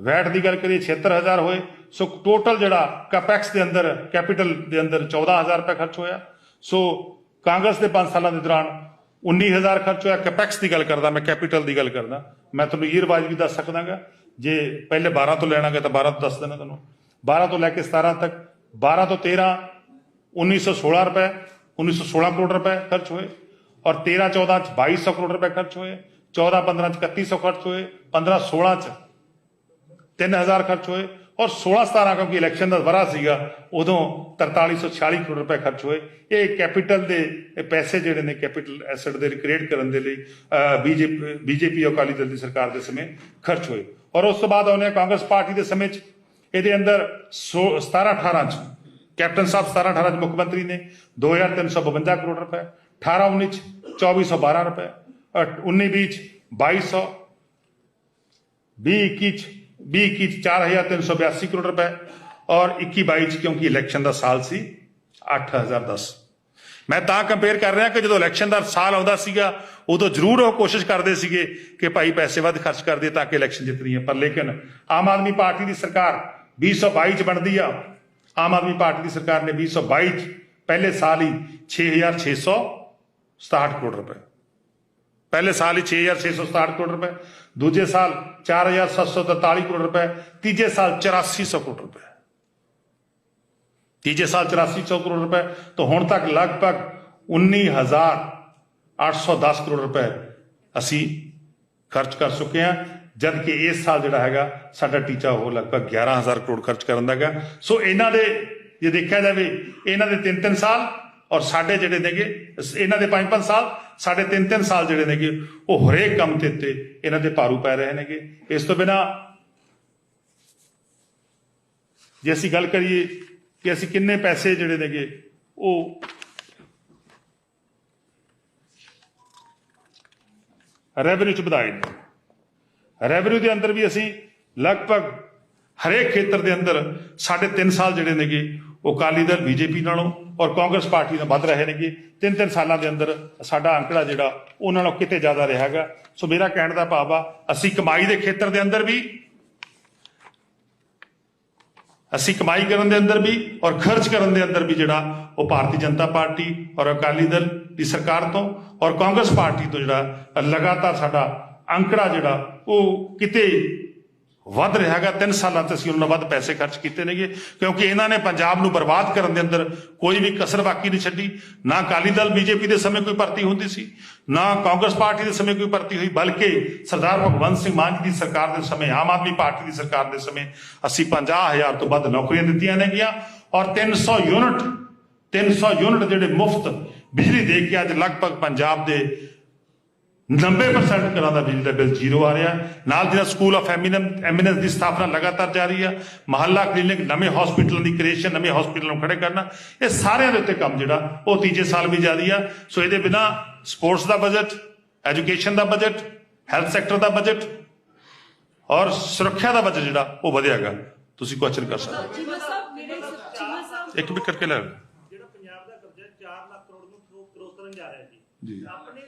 ਵੈਟ ਦੀ ਗੱਲ ਕਰੀਏ 76000 ਹੋਏ। ਸੋ ਟੋਟਲ ਜਿਹੜਾ ਕੈਪੈਕਸ ਦੇ ਅੰਦਰ ਕੈਪੀਟਲ ਦੇ ਅੰਦਰ 14000 ਰੁਪਏ ਖਰਚ ਹੋਇਆ। ਸੋ ਕਾਂਗਰਸ ਦੇ 5 ਸਾਲਾਂ ਦੇ ਦੌਰਾਨ 19000 ਖਰਚ ਹੋਇਆ। ਕੈਪੈਕਸ ਦੀ ਗੱਲ ਕਰਦਾ, ਮੈਂ ਕੈਪੀਟਲ ਦੀ ਗੱਲ ਕਰਦਾ। ਮੈਂ ਤੁਹਾਨੂੰ ਇਹ ਰਿਵਾਜ ਵੀ ਦੱਸ ਸਕਦਾਗਾ। ਜੇ ਪਹਿਲੇ 12 ਤੋਂ ਲੈਣਾਗਾ ਤਾਂ 12 ਤੋਂ ਦੱਸ ਦੇਣਾ ਤੁਹਾਨੂੰ। 12 ਤੋਂ ਲੈ ਕੇ 17 ਤੱਕ 12 ਤੋਂ 13 1916 ਰੁਪਏ 1916 ਕਰੋੜ ਰੁਪਏ ਖਰਚ ਹੋਏ। ਔਰ 13 14 ਚ 2200 ਕਰੋੜ ਰੁਪਏ ਖਰਚ ਹੋਏ। 14 15 ਚ 3100 ਖਰਚ ਹੋਏ। 15 16 ਚ 3000 ਖਰਚ ਹੋਏ। ਔਰ 16 17 ਕਿਉਂਕਿ ਇਲੈਕਸ਼ਨ ਦਾ ਵਰਾ ਸੀਗਾ, ਉਦੋਂ 4346 ਕਰੋੜ ਰੁਪਏ ਖਰਚ ਹੋਏ। ਇਹ ਕੈਪੀਟਲ ਦੇ ਪੈਸੇ ਜਿਹੜੇ ਨੇ ਕੈਪੀਟਲ ਐਸੈਟ ਦੇ ਕ੍ਰੀਏਟ ਕਰਨ ਦੇ ਲਈ ਬੀਜੇਪੀ ਬੀਜੇਪੀ ਅਕਾਲੀ ਦਲ ਦੀ ਸਰਕਾਰ ਦੇ ਸਮੇਂ ਖਰਚ ਹੋਏ। ਔਰ ਉਸ ਤੋਂ ਬਾਅਦ ਉਹਨੇ ਕਾਂਗਰਸ ਪਾਰਟੀ ਦੇ ਸਮੇਂ 'ਚ। ਇਹਦੇ ਅੰਦਰ 17 18 ਚ ਕੈਪਟਨ ਸਾਹਿਬ 17 18 ਚ ਮੁੱਖ ਮੰਤਰੀ ਨੇ 2352 ਕਰੋੜ ਰੁਪਏ 18 19 ਚ 2412 ਰੁਪਏ 19 20 ਚ 2200 20 21 ਚ 20 21 ਚ 4382 ਕਰੋੜ ਰੁਪਏ ਔਰ 21 22 ਚ ਕਿਉਂਕਿ ਇਲੈਕਸ਼ਨ ਦਾ ਸਾਲ ਸੀ 8010 ਮੈਂ ਤਾਂ ਕੰਪੇਅਰ ਕਰ ਰਿਹਾ ਕਿ ਜਦੋਂ ਇਲੈਕਸ਼ਨ ਦਾ ਸਾਲ ਆਉਂਦਾ ਸੀਗਾ ਉਦੋਂ ਜ਼ਰੂਰ ਉਹ ਕੋਸ਼ਿਸ਼ ਕਰਦੇ ਸੀਗੇ ਕਿ ਭਾਈ ਪੈਸੇ ਵੱਧ ਖਰਚ ਕਰ ਦਈਏ ਤਾਂ ਕਿ ਇਲੈਕਸ਼ਨ ਜਿੱਤਣੀ ਹੈ ਪਰ ਲੇਕਿਨ ਆਮ ਆਦਮੀ ਪਾਰਟੀ ਦੀ ਸਰਕਾਰ 2022 ਚ ਬਣਦੀ ਆ ਆਮ ਆਦਮੀ ਪਾਰਟੀ ਦੀ ਸਰਕਾਰ ਨੇ 2022 ਚ ਪਹਿਲੇ ਸਾਲ ਹੀ 6667 ਕਰੋੜ ਰੁਪਏ ਪਹਿਲੇ ਸਾਲ ਹੀ 6667 ਕਰੋੜ ਰੁਪਏ, ਦੂਜੇ ਸਾਲ 4743 ਕਰੋੜ ਰੁਪਏ, ਤੀਜੇ ਸਾਲ 8400 ਕਰੋੜ ਰੁਪਏ। ਤੀਜੇ ਸਾਲ 8400 ਕਰੋੜ ਰੁਪਏ, ਤਾਂ ਹੁਣ ਤੱਕ ਲਗਭਗ 19810 ਕਰੋੜ ਰੁਪਏ ਅਸੀਂ ਖਰਚ ਕਰ ਚੁੱਕੇ ਹਾਂ ਜਦ ਕਿ ਇਸ ਸਾਲ ਜਿਹੜਾ ਹੈਗਾ, ਸਾਡਾ ਟੀਚਾ ਉਹ ਲਗਭਗ 11000 ਕਰੋੜ ਖਰਚ ਕਰਨ ਦਾ ਹੈਗਾ। ਸੋ ਇਹਨਾਂ ਦੇ, ਜੇ ਦੇਖਿਆ ਜਾਵੇ, ਇਹਨਾਂ ਦੇ 3-3 ਸਾਲ ਔਰ ਸਾਡੇ ਜਿਹੜੇ ਨੇਗੇ, ਇਹਨਾਂ ਦੇ 5-5 ਸਾਲ, ਸਾਡੇ 3-3 ਸਾਲ ਜਿਹੜੇ ਨੇਗੇ, ਉਹ ਹਰੇਕ ਕੰਮ ਤੇ ਤੇ ਇਹਨਾਂ ਦੇ ਭਾਰੂ ਪੈ ਰਹੇ ਨੇਗੇ। ਇਸ ਤੋਂ ਬਿਨਾ ਜੇ ਅਸੀਂ ਗੱਲ ਕਰੀਏ ਕਿ ਅਸੀਂ ਕਿੰਨੇ ਪੈਸੇ ਜਿਹੜੇ ਨੇਗੇ, ਉਹ ਰੈਵਨਿਊ ਚ ਵਧਾਏ ਨੇ। ਰੈਵਨਿਊ ਦੇ ਅੰਦਰ ਵੀ ਅਸੀਂ ਲਗਭਗ ਹਰੇਕ ਖੇਤਰ ਦੇ ਅੰਦਰ ਸਾਢੇ 3 ਸਾਲ ਜਿਹੜੇ ਨੇਗੇ ਉਹ ਅਕਾਲੀ ਦਲ ਬੀਜੇਪੀ ਨਾਲੋਂ ਔਰ ਕਾਂਗਰਸ ਪਾਰਟੀ ਨਾਲ ਵੱਧ ਰਹੇ ਨੇਗੇ। ਤਿੰਨ ਤਿੰਨ ਸਾਲਾਂ ਦੇ ਅੰਦਰ ਸਾਡਾ ਅੰਕੜਾ ਜਿਹੜਾ, ਉਹਨਾਂ ਨਾਲੋਂ ਕਿਤੇ ਜ਼ਿਆਦਾ ਰਿਹਾਗਾ। ਸੋ ਮੇਰਾ ਕਹਿਣ ਦਾ ਭਾਵ ਆ, ਅਸੀਂ ਕਮਾਈ ਦੇ ਖੇਤਰ ਦੇ ਅੰਦਰ ਵੀ, ਅਸੀਂ ਕਮਾਈ ਕਰਨ ਦੇ ਅੰਦਰ ਵੀ ਔਰ ਖਰਚ ਕਰਨ ਦੇ ਅੰਦਰ ਵੀ ਜਿਹੜਾ ਉਹ ਭਾਰਤੀ ਜਨਤਾ ਪਾਰਟੀ ਔਰ ਅਕਾਲੀ ਦਲ ਦੀ ਸਰਕਾਰ ਤੋਂ ਔਰ ਕਾਂਗਰਸ ਪਾਰਟੀ ਤੋਂ ਜਿਹੜਾ ਲਗਾਤਾਰ ਸਾਡਾ ਅੰਕੜਾ ਜਿਹੜਾ ਉਹ ਕਿਤੇ ਵੱਧ ਰਿਹਾਗਾ 3 ਸਾਲਾਂ ਤੇ ਅਸੀਂ ਉਹਨਾਂ ਨਾਲ ਵੱਧ ਪੈਸੇ ਖਰਚ ਕੀਤੇ ਨੇਗੇ, ਕਿਉਂਕਿ ਇਹਨਾਂ ਨੇ ਪੰਜਾਬ ਨੂੰ ਬਰਬਾਦ ਕਰਨ ਦੇ ਅੰਦਰ ਕੋਈ ਵੀ ਕਸਰ ਬਾਕੀ ਨਹੀਂ ਛੱਡੀ। ਨਾ ਅਕਾਲੀ ਦਲ ਬੀਜੇਪੀ ਦੇ ਸਮੇਂ ਕੋਈ ਭਰਤੀ ਹੁੰਦੀ ਸੀ, ਨਾ ਕਾਂਗਰਸ ਪਾਰਟੀ ਦੇ ਸਮੇਂ ਕੋਈ ਭਰਤੀ ਹੋਈ, ਬਲਕਿ ਸਰਦਾਰ ਭਗਵੰਤ ਸਿੰਘ ਮਾਨ ਜੀ ਦੀ ਸਰਕਾਰ ਦੇ ਸਮੇਂ, ਆਮ ਆਦਮੀ ਪਾਰਟੀ ਦੀ ਸਰਕਾਰ ਦੇ ਸਮੇਂ ਅਸੀਂ 50000 ਤੋਂ ਵੱਧ ਨੌਕਰੀਆਂ ਦਿੱਤੀਆਂ ਨੇਗੀਆਂ। ਔਰ 300 ਯੂਨਿਟ 300 ਯੂਨਿਟ ਜਿਹੜੇ ਮੁਫਤ ਬਿਜਲੀ ਦੇ ਕੇ ਅੱਜ ਲਗਭਗ ਪੰਜਾਬ ਦੇ 90% ਘਰਾਂ ਦਾ ਬਿਜਲੀ ਦਾ ਬਿੱਲ ਜ਼ੀਰੋ ਆ ਰਿਹਾ। ਨਾਲ ਜਿਹੜਾ ਸਕੂਲ ਆਫ ਐਮਿਨੈਂਸ ਦੀ ਸਥਾਪਨਾ ਲਗਾਤਾਰ ਜਾਰੀ ਆ ਮਹੱਲਾ ਕਲੀਨਿਕ ਨਵੇਂ ਹਸਪੀਟਲਾਂ ਦੀ ਕ੍ਰੀਏਸ਼ਨ ਨਵੇਂ ਹਸਪੀਟਲਾਂ ਨੂੰ ਖੜੇ ਕਰਨਾ ਇਹ ਸਾਰਿਆਂ ਦੇ ਉੱਤੇ ਕੰਮ ਜਿਹੜਾ ਉਹ ਤੀਜੇ ਸਾਲ ਵੀ ਜਾਰੀ ਆ ਸੋ ਇਹਦੇ ਬਿਨਾ ਸਪੋਰਟਸ ਦਾ ਬਜਟ ਐਜੂਕੇਸ਼ਨ ਦਾ ਬਜਟ ਹੈਲਥ ਸੈਕਟਰ ਦਾ ਬਜਟ ਔਰ ਸੁਰੱਖਿਆ ਦਾ ਬਜਟ ਜਿਹੜਾ ਉਹ ਵਧਿਆਗਾ ਤੁਸੀਂ ਕੁਐਸਚਨ ਕਰ ਸਕਦੇ ਹੋ। ਇੱਕ ਵੀ ਕਰਕੇ ਲੈ। ਜਿਹੜਾ ਪੰਜਾਬ ਦਾ ਕਰਜ਼ਾ 4 ਲੱਖ ਕਰੋੜ ਨੂੰ ਕਰੋ- ਕਰੋਸ ਕਰਨ ਜਾ ਰਿਹਾ ਜੀ ਜੀ। ਆਪਣੇ 3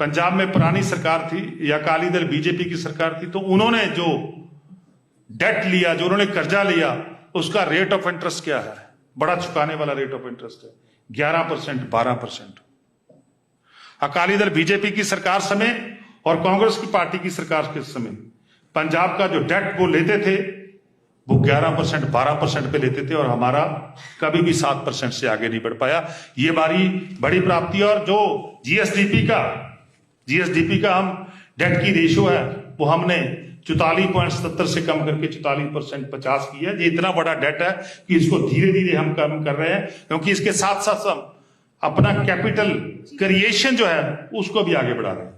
पंजाब में पुरानी सरकार थी या अकाली दल बीजेपी की सरकार थी तो उन्होंने जो डेट लिया, जो उन्होंने कर्जा लिया, उसका रेट ऑफ़ इंटरेस्ट क्या है? बड़ा चुकाने वाला रेट ऑफ़ इंटरेस्ट है। ग्यारह परसेंट, बारह परसेंट। अकाली दल बीजेपी की सरकार समय और कांग्रेस की पार्टी की सरकार के समय पंजाब का जो डेट वो लेते थे, वो 11 परसेंट, बारह परसेंट पे लेते थे और हमारा कभी भी सात परसेंट से आगे नहीं बढ़ पाया। ये बारी बड़ी प्राप्ति और जो जीएसडीपी का जीएसडीपी का हम डेट की रेशियो है, वो हमने चौतालीस पॉइंट सत्तर से कम करके चौतालीस परसेंट पचास किया ये इतना बड़ा डेट है कि इसको धीरे धीरे हम कम कर रहे हैं, क्योंकि इसके साथ साथ हम अपना कैपिटल क्रिएशन जो है, उसको भी आगे बढ़ा रहे हैं।